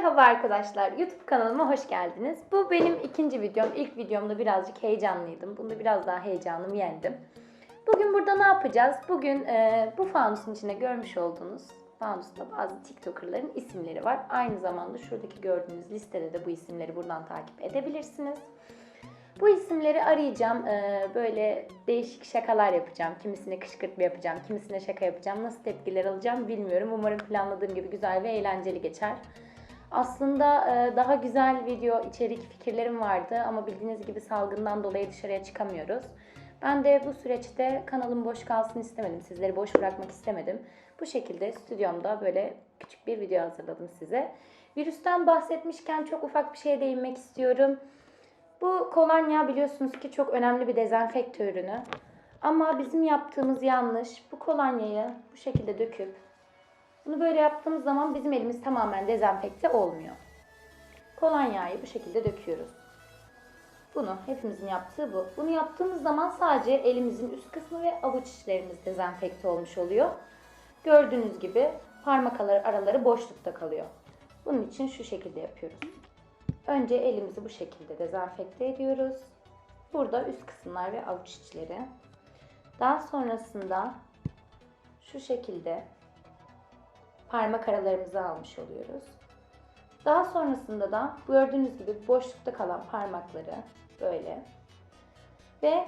Merhaba arkadaşlar, YouTube kanalıma hoş geldiniz. Bu benim ikinci videom. İlk videomda birazcık heyecanlıydım. Bunda biraz daha heyecanımı yendim. Bugün burada ne yapacağız? Bugün e, bu fanusun içinde görmüş olduğunuz fanusta bazı TikToker'ların isimleri var. Aynı zamanda şuradaki gördüğünüz listede de bu isimleri buradan takip edebilirsiniz. Bu isimleri arayacağım. Ee, böyle değişik şakalar yapacağım. Kimisine kışkırtma yapacağım. Kimisine şaka yapacağım. Nasıl tepkiler alacağım bilmiyorum. Umarım planladığım gibi güzel ve eğlenceli geçer. Aslında e, daha güzel video içerik fikirlerim vardı ama bildiğiniz gibi salgından dolayı dışarıya çıkamıyoruz. Ben de bu süreçte kanalım boş kalsın istemedim. Sizleri boş bırakmak istemedim. Bu şekilde stüdyomda böyle küçük bir video hazırladım size. Virüsten bahsetmişken çok ufak bir şeye değinmek istiyorum. Bu kolonya biliyorsunuz ki çok önemli bir dezenfekte ürünü. Ama bizim yaptığımız yanlış. Bu kolonyayı bu şekilde döküp bunu böyle yaptığımız zaman bizim elimiz tamamen dezenfekte olmuyor. Kolonyayı bu şekilde döküyoruz. Bunu hepimizin yaptığı bu. Bunu yaptığımız zaman sadece elimizin üst kısmı ve avuç içlerimiz dezenfekte olmuş oluyor. Gördüğünüz gibi parmak araları boşlukta kalıyor. Bunun için şu şekilde yapıyoruz. Önce elimizi bu şekilde dezenfekte ediyoruz. Burada üst kısımlar ve avuç içleri. Daha sonrasında şu şekilde parmak aralarımızı almış oluyoruz. Daha sonrasında da gördüğünüz gibi boşlukta kalan parmakları böyle ve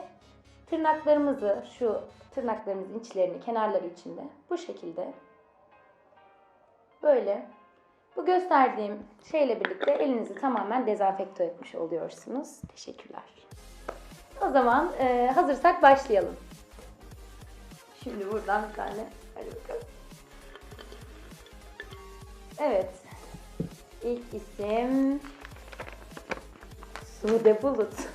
tırnaklarımızı şu tırnaklarımızın içlerini kenarları içinde bu şekilde böyle bu gösterdiğim şeyle birlikte elinizi tamamen dezenfekte etmiş oluyorsunuz. Teşekkürler. O zaman e, hazırsak başlayalım. Şimdi buradan bir tane. Hadi bakalım. Evet. İlk isim Sude Bulut.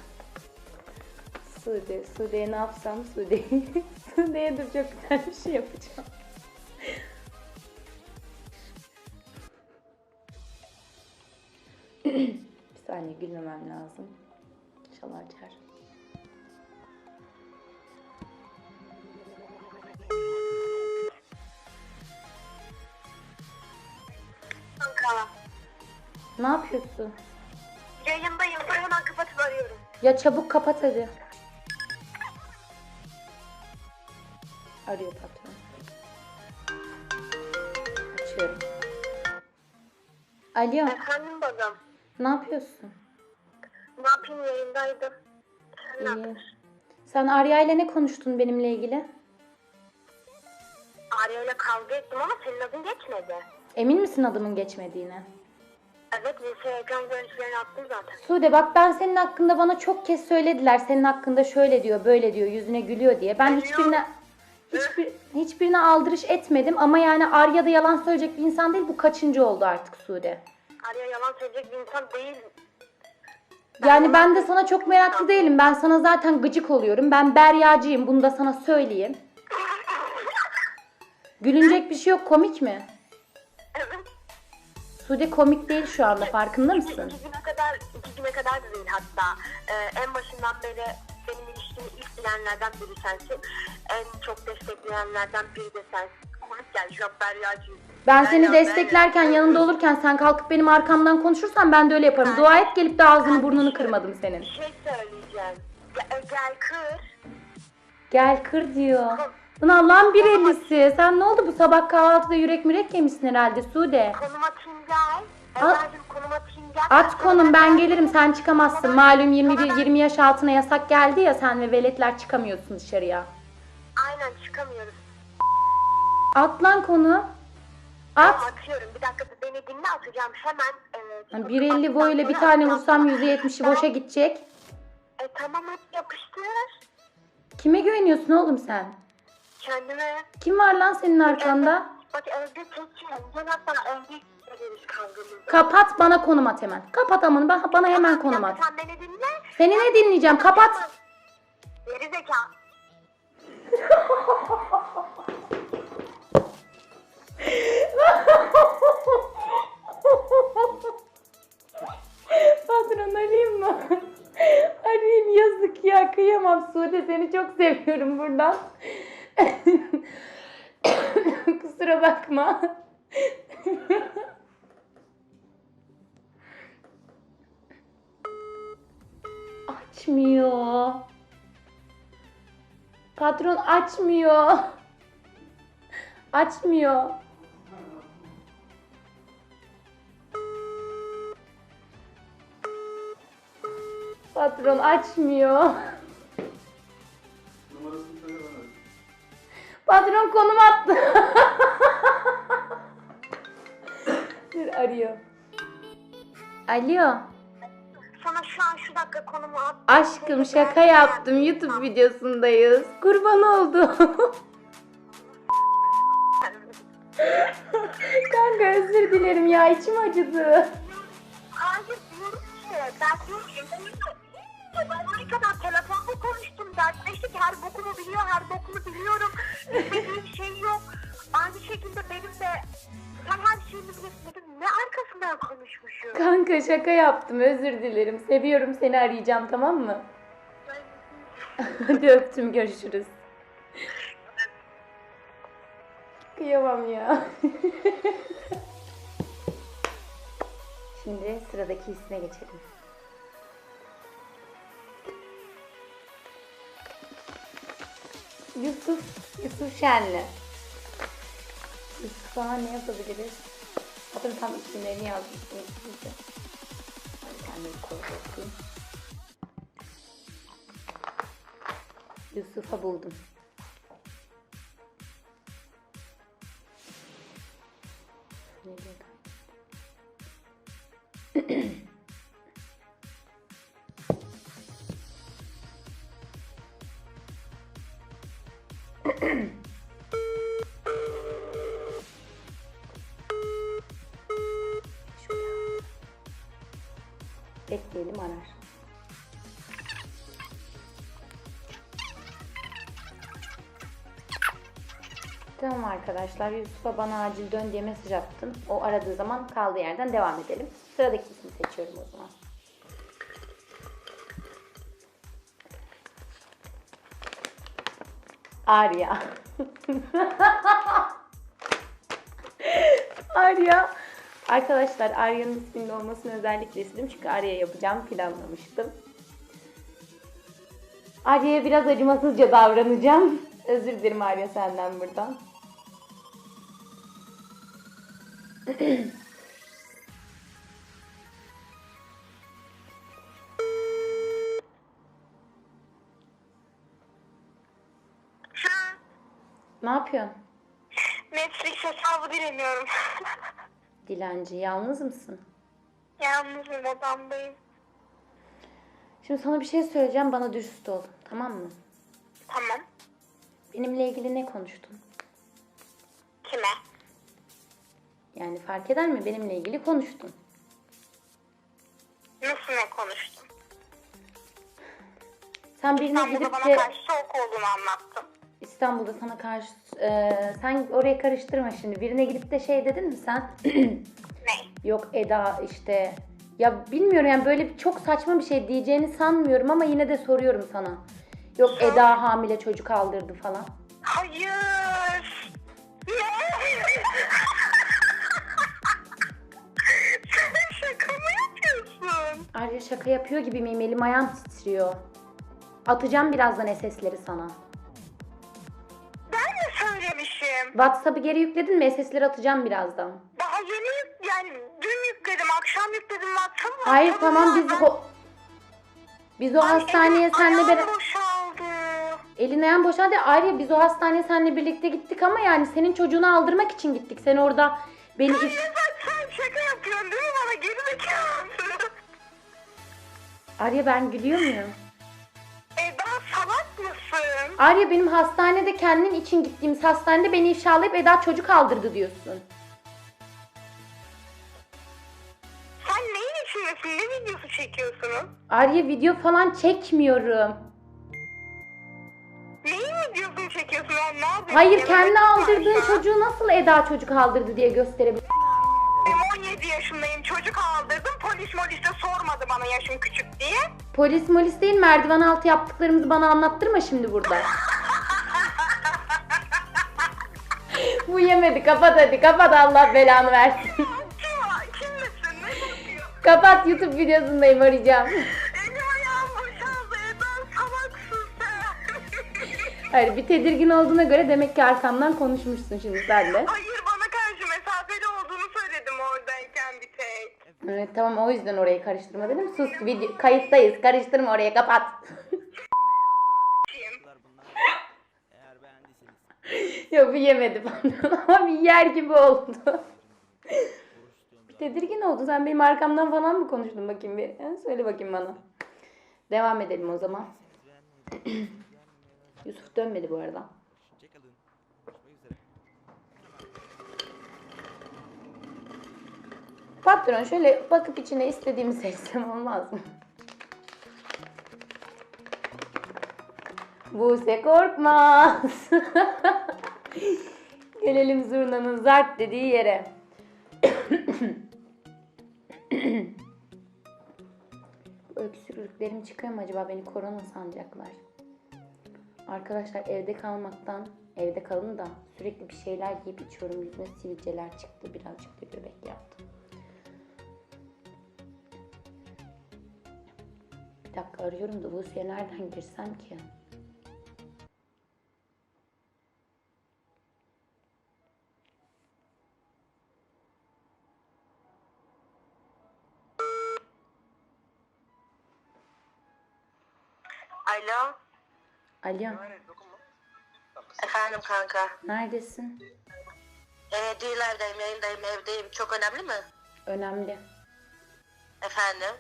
Sude. Sude'ye ne yapsam Sude. Sude'ye dur çok güzel bir şey yapacağım. bir saniye gülmemem lazım. İnşallah açar. Ne yapıyorsun? Yayındayım. Hemen kapatıp arıyorum. Ya çabuk kapat hadi. Arıyor patron. Açıyorum. Alo, Efendim babam. ne yapıyorsun? Ne yapayım yayındaydım. Sen ne İyi. yapıyorsun? Sen Arya ile ne konuştun benimle ilgili? Arya ile kavga ettim ama senin adın geçmedi. Emin misin adımın geçmediğine? Evet lise ekran görüntülerini attım zaten. Sude bak ben senin hakkında bana çok kez söylediler. Senin hakkında şöyle diyor, böyle diyor, yüzüne gülüyor diye. Ben hiçbirine hiçbir hiçbirine aldırış etmedim ama yani Arya da yalan söyleyecek bir insan değil. Bu kaçıncı oldu artık Sude? Arya yalan söyleyecek bir insan değil. Yani ben de sana çok meraklı değilim. Ben sana zaten gıcık oluyorum. Ben beryacıyım. Bunu da sana söyleyeyim. Gülünecek bir şey yok. Komik mi? Sude komik değil şu anda. Farkında İki, mısın? iki güne kadar, iki güne kadar da değil hatta. Ee, en başından beri benim ilişkimi ilk bilenlerden biri sensin. En çok destekleyenlerden biri de sensin. Komik geldi şu an beryacıyım. Ben seni desteklerken yanında olurken sen kalkıp benim arkamdan konuşursan ben de öyle yaparım. Dua et gelip de ağzını burnunu kırmadım senin. Bir şey söyleyeceğim. Gel, gel kır. Gel kır diyor. Lan Allah'ın bir ellisi. Sen ne oldu bu sabah kahvaltıda yürek mürek yemişsin herhalde Sude. Konum atayım gel. Al. Efendim konum atayım gel. At konum ben gelirim sen çıkamazsın. Malum 21-20 yaş altına yasak geldi ya sen ve veletler çıkamıyorsun dışarıya. Aynen çıkamıyoruz. At lan konu. At. Tamam, atıyorum. Bir dakika beni dinle atacağım hemen. E, Yani çünkü 1.50 boyuyla bir tane vursam atacağım. %70'i boşa gidecek. E, tamam hadi yapıştır. Kime güveniyorsun oğlum sen? Kendime. Kim var lan senin arkanda? Bak evde tekim. Gel hatta evde kavgamızı. Kapat bana konum at hemen. Kapat amını bana, bana hemen konum at. Sen beni dinle. Seni ne dinleyeceğim kapat. Geri zeka. Patron arayayım mı? arayayım yazık ya kıyamam Sude seni çok seviyorum buradan. Kusura bakma. açmıyor. Patron açmıyor. açmıyor. Patron açmıyor. Alo. Sana şu an şu dakika konumu at. Aşkım şaka yaptım. YouTube videosundayız. Kurban oldu. Kanka özür dilerim ya içim acıdı. Hayır diyorum ki ben diyorum ki ben ne kadar telefonda konuştum dertleştik her bokumu biliyor her bokumu biliyorum bilmediğim şey yok aynı şekilde benim de sen her şeyimi dedim ne arkasından konuşmuşum Kanka şaka yaptım özür dilerim. Seviyorum seni arayacağım tamam mı? Hadi öptüm görüşürüz. Kıyamam ya. Şimdi sıradaki isme geçelim. Yusuf, Yusuf Şenli. Yusuf'a ne yapabiliriz? Bakın tam isimlerini yazmışsınız size. Kendimi korkutayım. Yusuf'a buldum. Ne arkadaşlar Yusuf'a bana acil dön diye mesaj attım. O aradığı zaman kaldığı yerden devam edelim. Sıradaki ismi seçiyorum o zaman. Arya. Arya. Arkadaşlar Arya'nın isminin olmasını özellikle istedim. Çünkü Arya yapacağım planlamıştım. Arya'ya biraz acımasızca davranacağım. Özür dilerim Arya senden buradan. Ne yapıyorsun? Netflix hesabı dileniyorum Dilenci yalnız mısın? yalnızım odamdayım Şimdi sana bir şey söyleyeceğim bana dürüst ol. Tamam mı? tamam Benimle ilgili ne konuştun? kime Yani fark eder mi? Benimle ilgili konuştun. nasıl ne konuştun Sen birine İstanbul'da gidip bana de karşı soğuk olduğunu anlattın İstanbul'da sana karşı e, sen oraya karıştırma şimdi. Birine gidip de şey dedin mi sen? ne Yok Eda işte ya bilmiyorum yani böyle bir- çok saçma bir şey diyeceğini sanmıyorum ama yine de soruyorum sana. Yok Eda hamile çocuk aldırdı falan. Hayır. Ne? Arya şaka yapıyor gibi miyim? Elim ayağım titriyor. Atacağım birazdan SS'leri sana. Ben mi söylemişim? WhatsApp'ı geri yükledin mi? SS'leri atacağım birazdan. Daha yeni yük- yani dün yükledim, akşam yükledim WhatsApp'a. Hayır tamam biz ho- biz o hastaneye senle beraber boşaldı. elin ayağın boşaldı. Arya biz o hastaneye seninle birlikte gittik ama yani senin çocuğunu aldırmak için gittik. Sen orada beni if- sen, sen şaka yapıyorsun değil mi bana? Geri zekalı. Arya ben gülüyor muyum? Eda salak mısın? Arya benim hastanede kendin için gittiğimiz hastanede beni ifşalayıp Eda çocuk aldırdı diyorsun. Sen neyin içindesin? Ne videosu çekiyorsunuz? Arya video falan çekmiyorum. Neyin videosunu çekiyorsun? Ne yapıyorsun? Hayır kendi aldırdığın çocuğu nasıl Eda çocuk aldırdı diye gösterebilirim çocuk aldırdım. Polis molis de sormadı bana yaşım küçük diye. Polis molis değil merdiven altı yaptıklarımızı bana anlattırma şimdi burada. Bu yemedi kapat hadi kapat Allah belanı versin. Kim, kim, kim misin? Ne yapıyor? kapat YouTube videosundayım arayacağım. Elim Hayır bir tedirgin olduğuna göre demek ki arkamdan konuşmuşsun şimdi sen de. Ay tamam o yüzden orayı karıştırma dedim. Sus video kayıttayız karıştırma orayı kapat. Yok bir yemedi falan ama bir yer gibi oldu. Bir tedirgin oldu. Sen benim arkamdan falan mı konuştun bakayım bir? Ha, Söyle bakayım bana. Devam edelim o zaman. Yusuf dönmedi bu arada. Patron şöyle bakıp içine istediğimi seçsem olmaz mı? Buse korkmaz. Gelelim zurnanın zart dediği yere. Öksürüklerim çıkıyor mu acaba beni korona sanacaklar. Arkadaşlar evde kalmaktan evde kalın da sürekli bir şeyler giyip içiyorum. Yüzüme sivilceler çıktı. Birazcık da göbek yaptım. Dakika arıyorum da Buse'ye nereden girsem ki? Alo. Alo, Efendim kanka. neredesin? Ee, değil evdeyim, yayındayım, evdeyim. Çok önemli mi? Önemli. Efendim?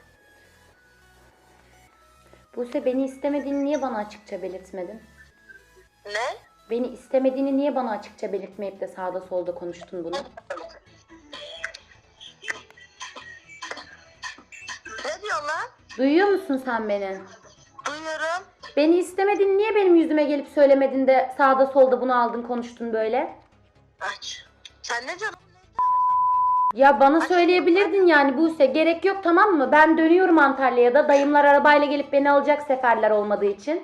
Buse beni istemediğini niye bana açıkça belirtmedin? Ne? Beni istemediğini niye bana açıkça belirtmeyip de sağda solda konuştun bunu? Ne diyorsun lan? Duyuyor musun sen beni? Duyuyorum. Beni istemediğini niye benim yüzüme gelip söylemedin de sağda solda bunu aldın konuştun böyle? Aç. Sen ne diyorsun? Ya bana söyleyebilirdin yani Buse. Gerek yok tamam mı? Ben dönüyorum Antalya'ya da. Dayımlar arabayla gelip beni alacak seferler olmadığı için.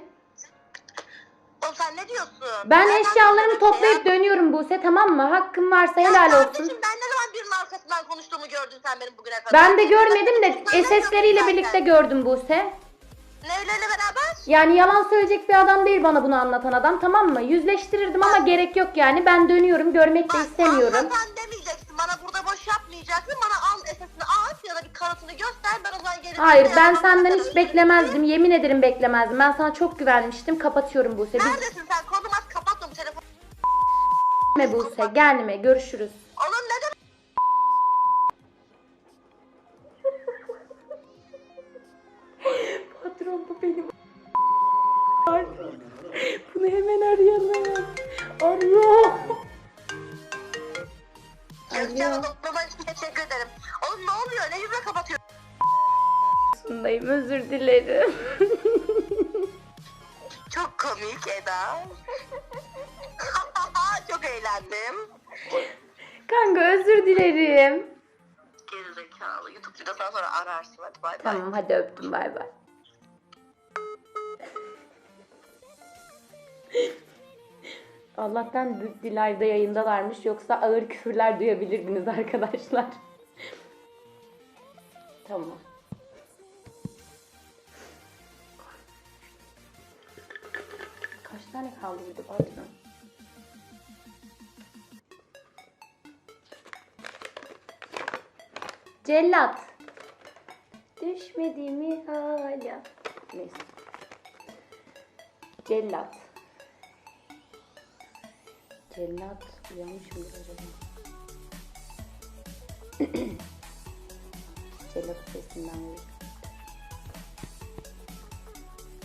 Oğlum sen ne diyorsun? Ben Nereden eşyalarımı biliyorsun toplayıp ya? dönüyorum Buse tamam mı? Hakkım varsa Ya helal olsun. Kardeşim ben ne zaman birinin arkasından konuştuğumu gördün sen benim bugüne kadar? Ben de görmedim de Sen ne SS'leriyle diyorsun birlikte zaten? gördüm Buse. Neyleriyle beraber? Yani yalan söyleyecek bir adam değil bana bunu anlatan adam tamam mı? Yüzleştirirdim ama gerek yok yani. Ben dönüyorum görmek de Bak istemiyorum. anlatan demeyeceksin. Yapmayacaksın. Bana al esasını at ya da bir kanıtını göster. Ben o zaman gelip... Hayır ben senden sen hiç beklemezdim. Yemin ederim beklemezdim. Ben sana çok güvenmiştim. Kapatıyorum Buse. Biz Neredesin sen? Kolum az kapattım telefonu. gelme Buse. Gelme. Görüşürüz. Oğlum ne demek? Patron bu benim. Bunu hemen arayalım. Arıyor. İçin teşekkür ederim. Oğlum ne oluyor? Ne yüzüne kapatıyorsun? Sundayım özür dilerim. Çok komik Eda. Çok eğlendim. Kanka özür dilerim. Gerizekalı. YouTube videosundan sonra ararsın. Hadi bay bay. Tamam hadi öptüm bay bay. Allah'tan Dil- Dilay'da yayındalarmış yoksa ağır küfürler duyabilirdiniz arkadaşlar. tamam. Kaç tane kaldı burada patron? Cellat. Düşmedi mi hala? Neyse. Cellat. Cellat uyanmış mıdır acaba? Cellat sesinden vurdu.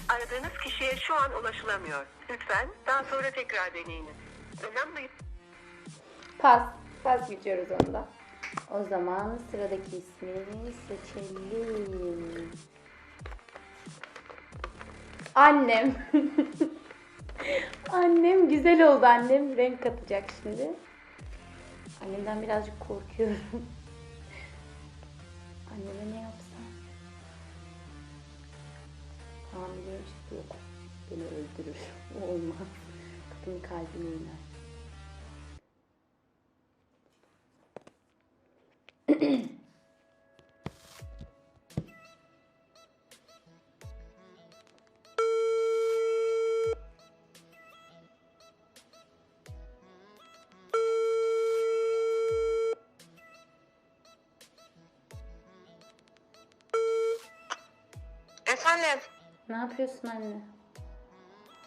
Aradığınız kişiye şu an ulaşılamıyor. Lütfen daha sonra tekrar deneyiniz. Önemli Pas. Pas geçiyoruz onda. O zaman sıradaki ismi seçelim. Annem. annem güzel oldu annem. Renk katacak şimdi. Annemden birazcık korkuyorum. Anneme ne yapsam? Hamile işte yok. Beni öldürür. O olmaz. Kadının kalbine iner. Efendim. Ne yapıyorsun anne?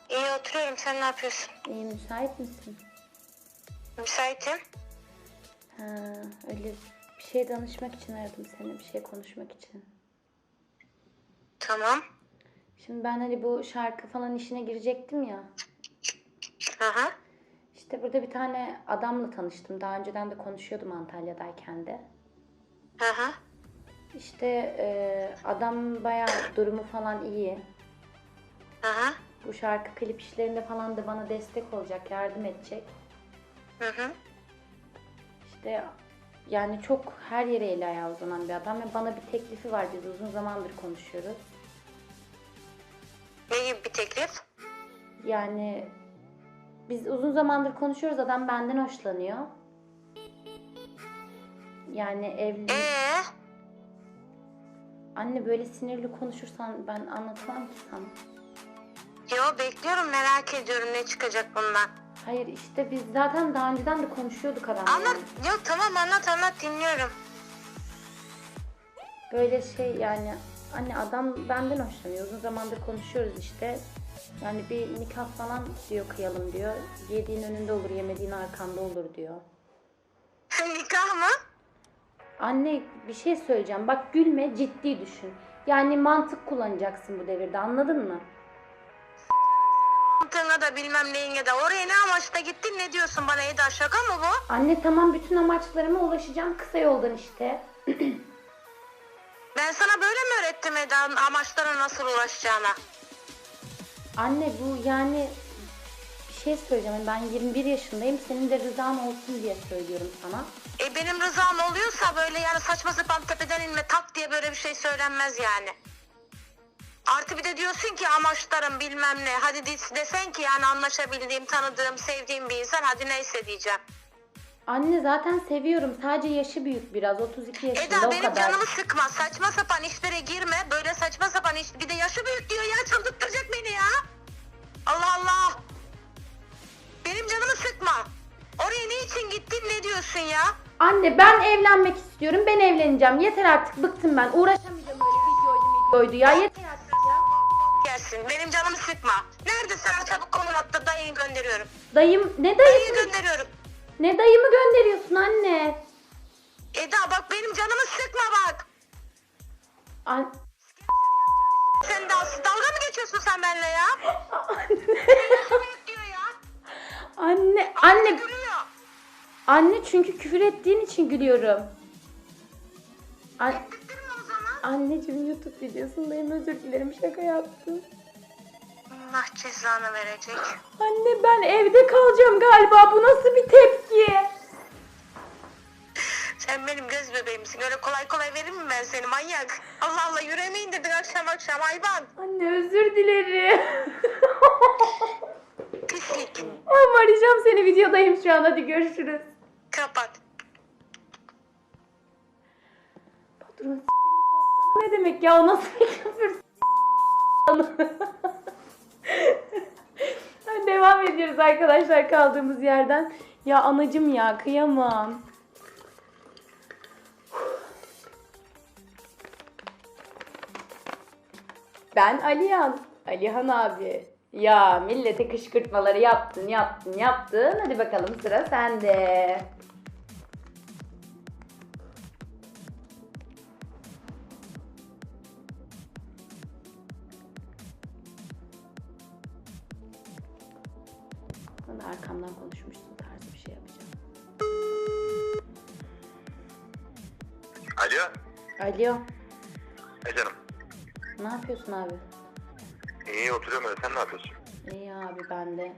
İyi oturuyorum. Sen ne yapıyorsun? İyi müsait misin? Müsaitim. Ha, öyle bir şey danışmak için aradım seni. Bir şey konuşmak için. Tamam. Şimdi ben hani bu şarkı falan işine girecektim ya. Hı. İşte burada bir tane adamla tanıştım. Daha önceden de konuşuyordum Antalya'dayken de. Hı. İşte e, adam bayağı durumu falan iyi. Hı hı. Bu şarkı klip işlerinde falan da bana destek olacak, yardım edecek. Hı hı. İşte yani çok her yere eli ayağı uzanan bir adam ve bana bir teklifi var. Biz uzun zamandır konuşuyoruz. Ne gibi bir teklif? Yani biz uzun zamandır konuşuyoruz. Adam benden hoşlanıyor. Yani evli... Ee? Anne böyle sinirli konuşursan ben anlatamam ki sana. Yo bekliyorum merak ediyorum ne çıkacak bundan. Hayır işte biz zaten daha önceden de konuşuyorduk adamla. Anlat. Yok tamam anlat anlat dinliyorum. Böyle şey yani anne adam benden hoşlanıyor. Uzun zamandır konuşuyoruz işte. Yani bir nikah falan diyor kıyalım diyor. Yediğin önünde olur, yemediğin arkanda olur diyor. Nikah mı? Anne bir şey söyleyeceğim. Bak gülme, ciddi düşün. Yani mantık kullanacaksın bu devirde. Anladın mı? Mantığına da bilmem neyine de. Oraya ne amaçla gittin ne diyorsun bana Eda şaka mı bu? Anne tamam bütün amaçlarıma ulaşacağım kısa yoldan işte. Ben sana böyle mi öğrettim Eda amaçlara nasıl ulaşacağına? Anne bu yani bir şey söyleyeceğim. Ben 21 yaşındayım. Senin de rızan olsun diye söylüyorum sana. E benim rızam oluyorsa böyle yani saçma sapan tepeden inme tak diye böyle bir şey söylenmez yani. Artı bir de diyorsun ki amaçlarım bilmem ne. Hadi de- desen ki yani anlaşabildiğim, tanıdığım, sevdiğim bir insan hadi neyse diyeceğim. Anne zaten seviyorum. Sadece yaşı büyük biraz. 32 yaşında Eda o benim kadar. canımı sıkma. Saçma sapan işlere girme. Böyle saçma sapan iş. Bir de yaşı büyük diyor ya. Çıldırtacak beni ya. Allah Allah. Benim canımı sıkma. Oraya ne için gittin ne diyorsun ya? Anne ben evlenmek istiyorum. Ben evleneceğim. Yeter artık. Bıktım ben. Uğraşamayacağım öyle videoydu videoydu ya. Yeter artık ya. Gelsin. Benim canımı sıkma. Nerede sen çabuk konum attı dayını gönderiyorum. Dayım ne Dayıyı dayısı? gönderiyorum. Ne dayımı gönderiyorsun anne? Eda bak benim canımı sıkma bak. An Sen de dalga mı geçiyorsun sen benimle ya? Büyük diyor ya. anne, anne. Anne çünkü küfür ettiğin için gülüyorum. An Ettirme o zaman. Anneciğim YouTube videosundayım özür dilerim şaka yaptım. Allah cezanı verecek. Anne ben evde kalacağım galiba bu nasıl bir tepki? Sen benim göz bebeğimsin. Öyle kolay kolay verir mi ben seni manyak? Allah Allah yüreğime indirdin akşam akşam hayvan. Anne özür dilerim. Ama arayacağım seni videodayım şu an hadi görüşürüz. Kapat. Patron. Ne demek ya o nasıl bir küfür Devam ediyoruz arkadaşlar kaldığımız yerden. Ya anacım ya kıyamam. Ben Alihan. Alihan abi. Ya millete kışkırtmaları yaptın yaptın yaptın. Hadi bakalım sıra sende. Bana arkamdan konuşmuşsun tarzı bir şey yapacağım. Alo. Alo. E canım. Ne yapıyorsun abi? İyi oturuyorum öyle. Sen ne yapıyorsun? İyi abi ben de.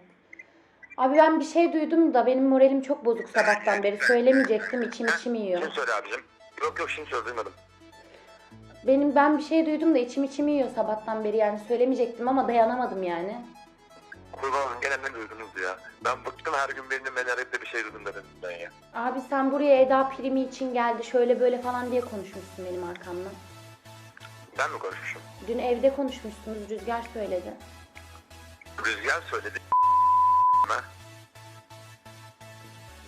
Abi ben bir şey duydum da benim moralim çok bozuk sabahtan beri. Söylemeyecektim içim içim yiyor. Şimdi söyle abicim. Yok yok şimdi söyle duymadım. Benim ben bir şey duydum da içim içim yiyor sabahtan beri yani söylemeyecektim ama dayanamadım yani. Kurban olayım gene ne duydunuz ya? Ben bıktım her gün birinin beni arayıp da bir şey duydum dedim ben ya. Abi sen buraya Eda primi için geldi şöyle böyle falan diye konuşmuşsun benim arkamdan. Ben mi konuşmuşum? Dün evde konuşmuşsunuz Rüzgar söyledi. Rüzgar söyledi. Ha?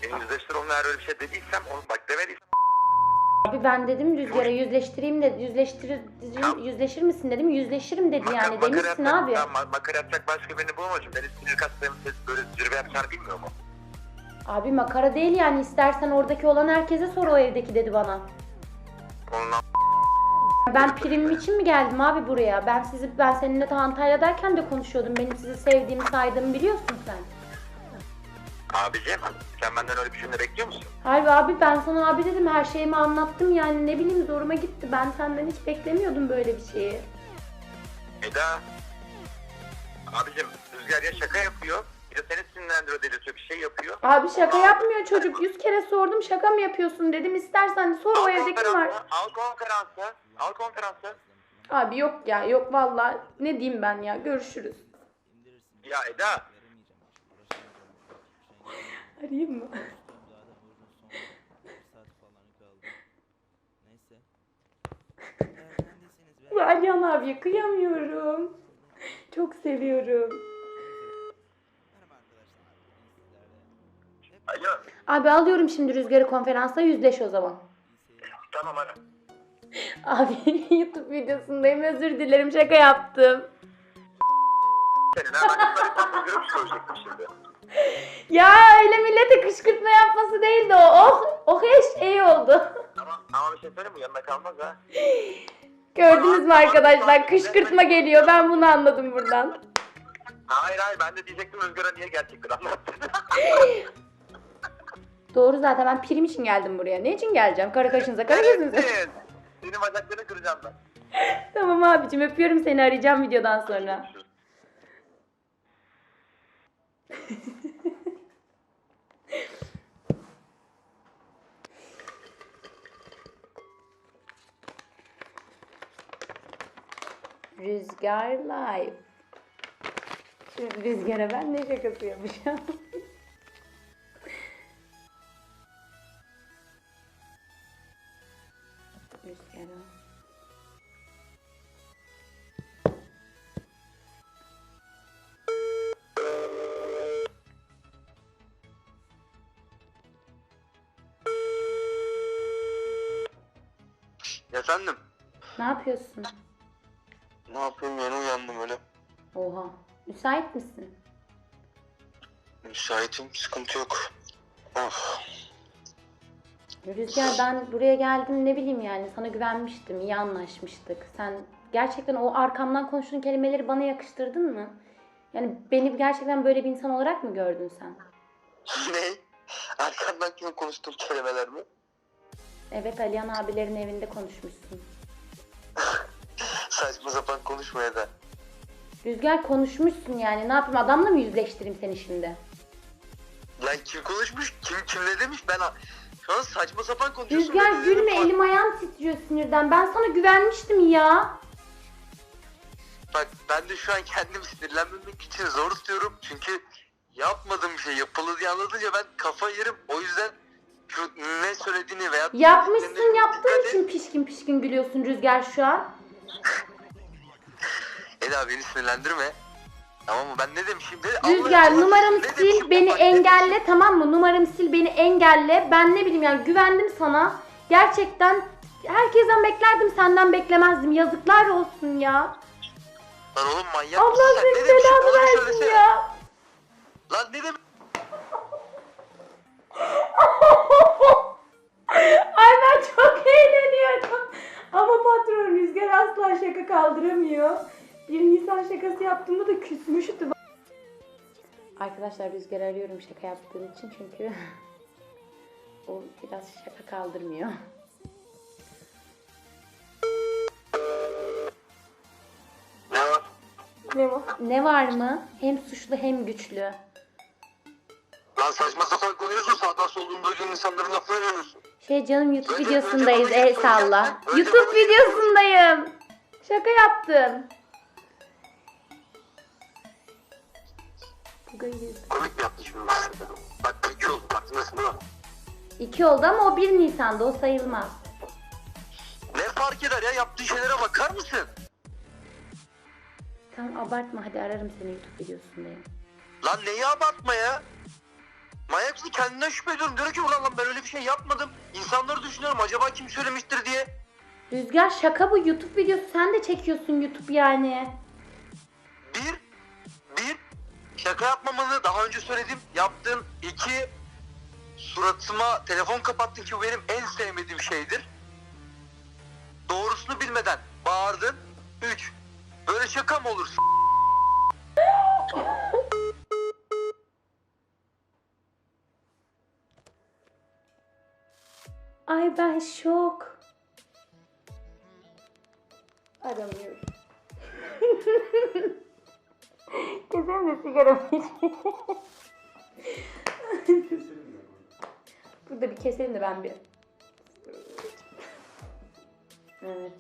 Benim yüzleştir onunla eğer öyle bir şey dediysem onu bak demediysem Abi ben dedim Rüzgar'a yüzleştireyim de yüzleştirir yüzleşir misin dedim. Yüzleşirim dedi yani demişsin makara abi. yapacak- ma- makara yapacak başka birini bulamadım. Benim sinir kaslarım ses böyle zirve yapacağını bilmiyor mu? Abi makara değil yani istersen oradaki olan herkese sor o evdeki dedi bana. Ondan Ben primim için mi geldim abi buraya? Ben sizi ben seninle ta Antalya'dayken de konuşuyordum. Benim sizi sevdiğimi saydığımı biliyorsun sen. abicim sen benden öyle bir şey bekliyor musun? Hayır abi ben sana abi dedim her şeyimi anlattım yani ne bileyim zoruma gitti. Ben senden hiç beklemiyordum böyle bir şeyi. Eda. Abicim Rüzgar ya şaka yapıyor ya seni sinirlendiriyor delirtiyor bir şey yapıyor. Abi şaka yapmıyor çocuk. Yüz kere sordum şaka mı yapıyorsun dedim. İstersen sor o evde kim var. konferansa, Al konferansa. Al konferansa. Abi yok ya yok vallahi ne diyeyim ben ya görüşürüz. Ya Eda. Arayayım mı? Neyse. Alyan abiye kıyamıyorum. Çok seviyorum. Merhaba arkadaşlar. Bugün sizlerle Alo. Abi alıyorum şimdi Rüzgar'ı konferansa yüzleş o zaman. Tamam hadi. Abi YouTube videosundayım özür dilerim şaka yaptım. Senin görüp söyleyecektim şimdi. Ya öyle millete kışkırtma yapması değildi o. Oh, oh eş iyi oldu. Ama, ama bir şey söyleyeyim mi? Yanına kalmaz ha. Gördünüz mü arkadaşlar kışkırtma geliyor ben bunu anladım buradan. Hayır hayır ben de diyecektim Rüzgar'a niye gerçekten anlattın. Doğru zaten ben prim için geldim buraya. Ne için geleceğim? Kara kaşınıza kara gözünüze. Evet. Senin bacaklarını kıracağım ben. tamam abicim öpüyorum seni arayacağım videodan sonra. Rüzgar live. Şimdi Rüzgar'a ben ne şakası yapacağım? Efendim? Ne yapıyorsun? Ne yapayım yeni uyandım öyle. Oha. Müsait misin? Müsaitim sıkıntı yok. Of. Rüzgar ben buraya geldim ne bileyim yani sana güvenmiştim, iyi anlaşmıştık. Sen gerçekten o arkamdan konuştuğun kelimeleri bana yakıştırdın mı? Yani beni gerçekten böyle bir insan olarak mı gördün sen? ne? Arkandan kim konuştuğum kelimeler mi? Evet Alihan abilerin evinde konuşmuşsun. Saçma sapan konuşmaya da. Rüzgar konuşmuşsun yani ne yapayım adamla mı yüzleştireyim seni şimdi? Lan kim konuşmuş? Kim kim ne demiş? Ben şu an saçma sapan konuşuyorsun. Rüzgar Ben gülme bak- elim ayağım titriyor sinirden. Ben sana güvenmiştim ya. Bak ben de şu an kendimi sinirlenmemek için zor tutuyorum. Çünkü yapmadığım bir şey yapıldı diye anlatınca ben kafa yerim. O yüzden ne söylediğini veya... Yapmışsın yaptığın için pişkin pişkin gülüyorsun Rüzgar şu an. Eda beni sinirlendirme. Tamam mı? Ben ne demişim? De, Rüzgar Allah- numaramı ne sil demişim? beni Bak, ne engelle tamam mı? Numaramı sil beni engelle. Ben ne bileyim yani güvendim sana. Gerçekten herkesten beklerdim senden beklemezdim. Yazıklar olsun ya. Lan oğlum manyak Allah mısın sen? demişim? belanı versin söylesene. ya. Lan ne demek? Ay ben çok eğleniyorum. Ama patron Rüzgar asla şaka kaldıramıyor. Bir Nisan şakası yaptığımda da küsmüştü. Arkadaşlar Rüzgar arıyorum şaka yaptığım için çünkü o biraz şaka kaldırmıyor. Ne var? Ne var? Ne var mı? Hem suçlu hem güçlü. Lan saçma sapan konuşuyorsun. Sağdan soldan duyduğun insanların lafını veriyorsun. Şey canım YouTube Önce- videosundayız önce el salla. Önce YouTube videosundayım. Şaka yaptım. Bugün Komik mi yaptın şimdi? Bak iki oldu. Farkındasın değil mi? İki oldu ama o 1 Nisan'da o sayılmaz. Ne fark eder ya? Yaptığın şeylere bakar mısın? Tamam abartma hadi ararım seni YouTube videosundayım. Lan neyi abartma ya? Manyak mısın? Kendinden şüphe ediyorum. Diyorum ki ulan lan ben öyle bir şey yapmadım. İnsanları düşünüyorum. Acaba kim söylemiştir diye. Rüzgar şaka bu YouTube videosu. Sen de çekiyorsun YouTube yani. Bir, bir, şaka yapmamanı daha önce söyledim. Yaptın. İki, suratıma telefon kapattın ki bu benim en sevmediğim şeydir. Doğrusunu bilmeden bağırdın. Üç, böyle şaka mı olur? Ay ben şok. Aramıyorum. Kesin de sigara Burada bir keselim de ben bir. Evet.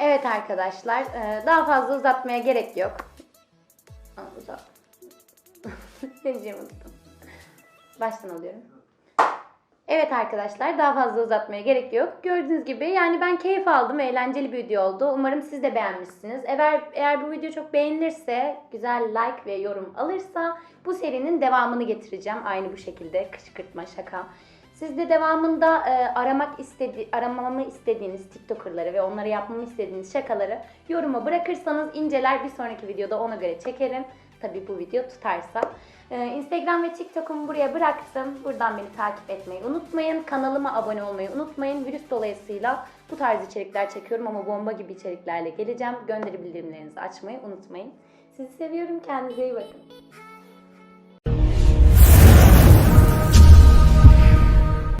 Evet arkadaşlar, e, daha fazla uzatmaya gerek yok. Uzat. ne diyeceğimi unuttum. Baştan alıyorum. Evet arkadaşlar daha fazla uzatmaya gerek yok. Gördüğünüz gibi yani ben keyif aldım. Eğlenceli bir video oldu. Umarım siz de beğenmişsiniz. Eğer, eğer bu video çok beğenilirse, güzel like ve yorum alırsa bu serinin devamını getireceğim. Aynı bu şekilde kışkırtma şaka. Siz de devamında e, aramak istedi aramamı istediğiniz TikToker'ları ve onlara yapmamı istediğiniz şakaları yoruma bırakırsanız inceler bir sonraki videoda ona göre çekerim. Tabii bu video tutarsa. Ee, Instagram ve TikTok'umu buraya bıraktım. Buradan beni takip etmeyi unutmayın. Kanalıma abone olmayı unutmayın. Virüs dolayısıyla bu tarz içerikler çekiyorum ama bomba gibi içeriklerle geleceğim. Gönderi bildirimlerinizi açmayı unutmayın. Sizi seviyorum. Kendinize iyi bakın.